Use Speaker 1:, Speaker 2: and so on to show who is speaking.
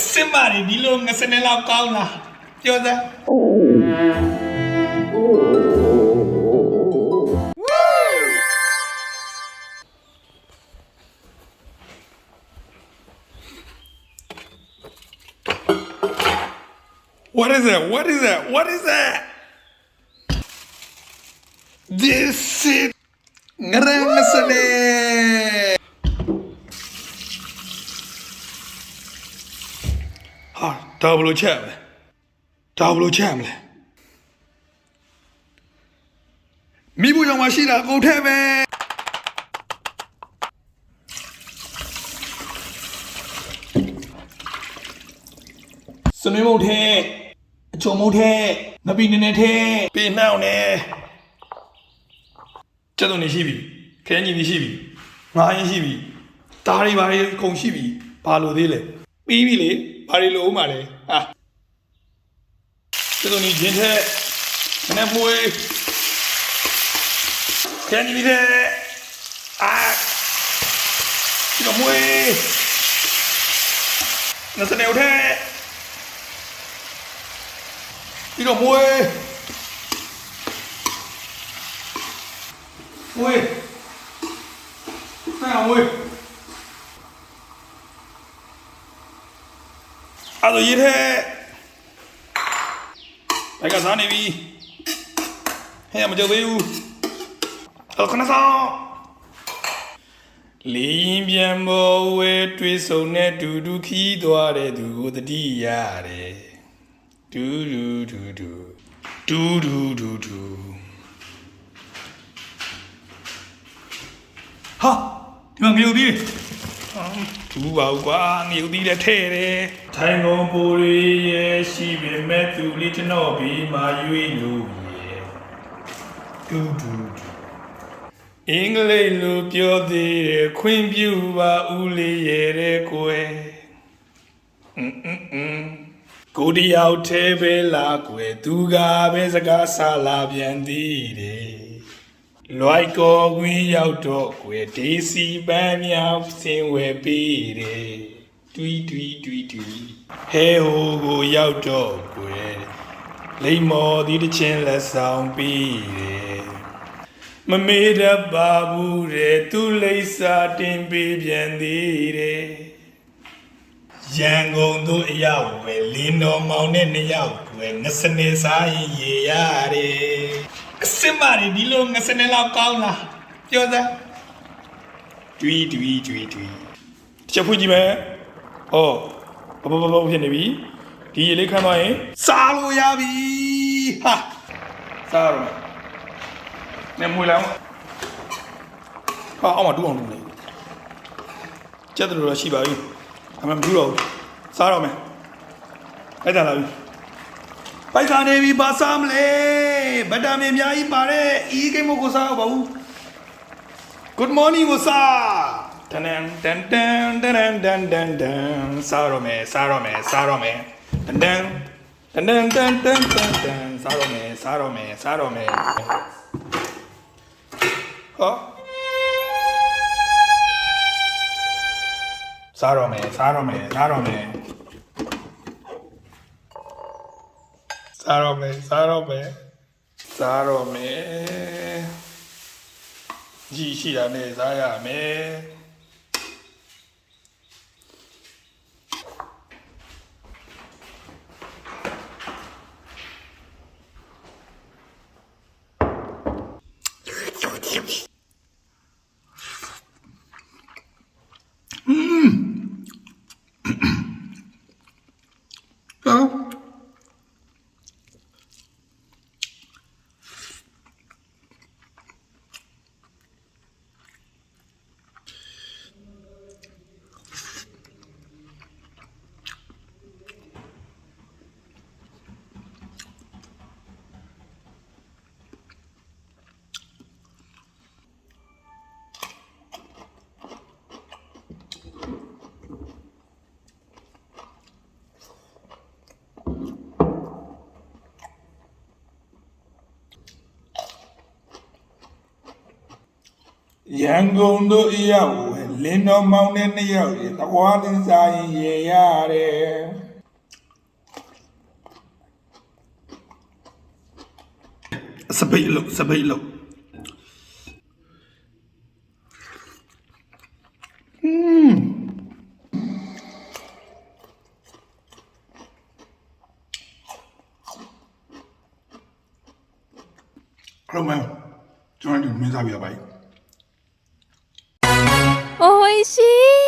Speaker 1: sembari mare di lungo se ne lah, palla. Chiosa. What is that? What is that? What is that? This is... Ngerang ngeselin! ဒါဘယ်လိုချက်မလဲဒါဘယ်လိုချက်မလဲမိဖို့ကြောင့်မရှိတာကုန်ထဲပဲစနေမုတ်ထဲအချုံမုတ်ထဲငပိနေနေထဲပေနှောင်းနေကျက်တော့နေရှိပြီခဲကြီးနေရှိပြီငါးရင်ရှိပြီဒါတွေဘာတွေအကုန်ရှိပြီဘာလို့သေးလဲပြီးပြီလေ ဘာတွေလို့ဥမာလဲဟာကျက်တော့နေခြင်းထဲနည်းမွေးခဲကြီးနေတဲ့အာဒီတော့မွေးနစနေဦးထဲဒီတော့မွေးမွေးဟာမွေး အဲ့တော့ရေးထဲဘယ်ကစားနေပြီဟဲ့မကြောက်သေးဘူးအဲ့ခဏဆောင်လင်းပြန်ပေါ်ဝဲတွေးဆုံနဲ့ဒူဒူခီးသွားတဲ့သူကိုတတိရတယ်ဒူဒူဒူဒူဒူဒူဒူဒူဟာဒီမှာငရုတ် သီးတွေဒူပါဦးကွာငရုတ်သီးလည်းထဲ့တယ်ထိုင်ကုန်ပူရီရဲ့ရှိပေမဲ့သူလေးကျွန်တော်ပြီးမာရွေးလို့ရဲ့ဒူဒူဒူအင်္ဂလိပ်လိုပြောသေးတယ်ခွင့်ပြုပါဦးလေးရဲ့တဲ့ကွယ်အင်းအင်းအင်းကိုတယောက်သေးပဲလာကွယ်သူကပဲစကားဆာလာပြန်သေးတယ် လွိုက်ကောကွင်းရောက်တော့ကွယ်ဒေစီပန်းမြောက်ဆင်းဝဲပေးတယ်တွီးတွီးတွီးတွီးဟဲဟိုကိုရောက်တော့ကွယ်လိမ္မော်ဒီတစ်ချင်းလက်ဆောင်ပေးတယ်မမေ့တတ်ပါဘူးတဲ့သူလိမ့်စာတင်ပေးပြန်သေးတယ်ရန်ကုန်သို့အရောက်ပဲလင်းတော်မောင်နဲ့နှစ်ယောက်ကွယ်ငစနေစားရင်ရေရတယ် အစ်စ်မတွေဒီလိုငစနေလောက်ကောင်းလားပြောစမ်းတွီးတွီးတွီးတွီးချက်ဖွင့်ကြည့်မယ်ဩဘဘဘဘဖြစ်နေပြီဒီရေလေးခမ်းသွားရင်စားလို့ရပြီဟာစားရမယ်နေမွေးလောင်းဟာအောင်မတူအောင်လုပ်နေကျက်တယ်လို့တော့ရှိပါပြီအမှမဘူးတော့ဘူးစားတော့မယ်ပိုက်တာလာပြီ ပိုက်တာနေပြီဘာစားမလဲဗတာမင်အများကြီးပါတဲ့အီးကိမကိုစားပါဘူး Good morning ကိုစားတန်တန်တန်တန်တန်တန်တန်စားတော့မယ်စားတော့မယ်စားတော့မယ်တန်တန်တန်တန်တန်တန်တန်တန်စားတော့မယ်စားတော့မယ်စားတော့မယ်ဟောစားတော့မယ်စားတော့မယ်စားတော့မယ် စားတော့မယ်စားတော့မယ်စားတော့မယ်ကြီးရှိတာနဲ့စားရမယ် ရန်ကုန်တို့အရောက်ဝယ်လင်းတော်မောင်တဲ့နှစ်ယောက်ရေတကွားတင်စားရင်ရေရတယ်
Speaker 2: စပိတ်လို့စပိတ်လို့ဟမ်အဲ့လိုမဲကျွန်တော်ဒီမင်းစားပြပါ
Speaker 3: おいしい。